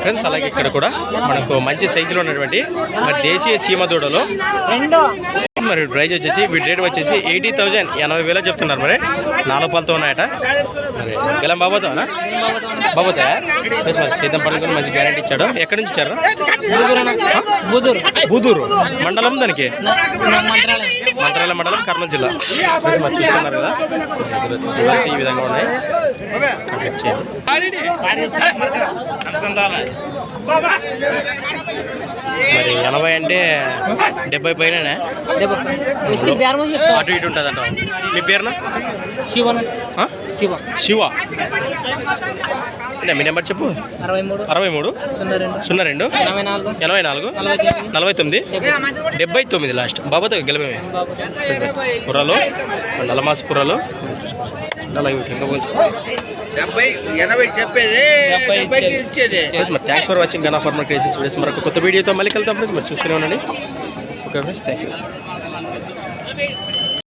Friends అలాగే ఇక్కడ కూడా మనకు మంచి సైజులో ఉన్నటువంటి మరి దేశీయ సీమ దూడలు. మరి ప్రైజ్ వచ్చేసి వీటి రేట్ వచ్చేసి ఎయిటీ థౌజండ్ ఎనభై వేలు చెప్తున్నారు మరి నాలుగు పాలతో ఉన్నాయట మరి గెలం బాబోతావనా మరి సీతం పండుగ మంచి గ్యారెంటీ ఇచ్చాడు ఎక్కడి నుంచి ఇచ్చారు బూదూరు మండలం దానికి మంత్రాలయ మండలం కర్నూలు జిల్లా చూస్తున్నారు కదా ఈ విధంగా ఉన్నాయి చేయండి మరి ఎనభై అంటే డెబ్బై పైన అటు ఇటు ఉంటుంది అంట మీ పేరున? శివన్ ఆ? శివ. శివ. అంటే మీ నెంబర్ చెప్పు? అరవై మూడు అరవై మూడు సున్నా రెండు. సున్నా రెండు. ఎనభై నాలుగు. ఎనభై నాలుగు. నలభై తొమ్మిది. డెబ్బై తొమ్మిది లాస్ట్. బాబాతో గెలవమే. కుర్రలు. నల్లమాస్ కుర్రలు. థ్యాంక్స్ ఫర్ వాచింగ్ గనా ఫార్మర్ క్రేసెస్ వీడియోస్ మరొక కొత్త వీడియోతో మళ్ళీ కలుద్దాం ఫ్రెండ్స్. మరి చూస్తూనే ఉండండి. Okay friends thank you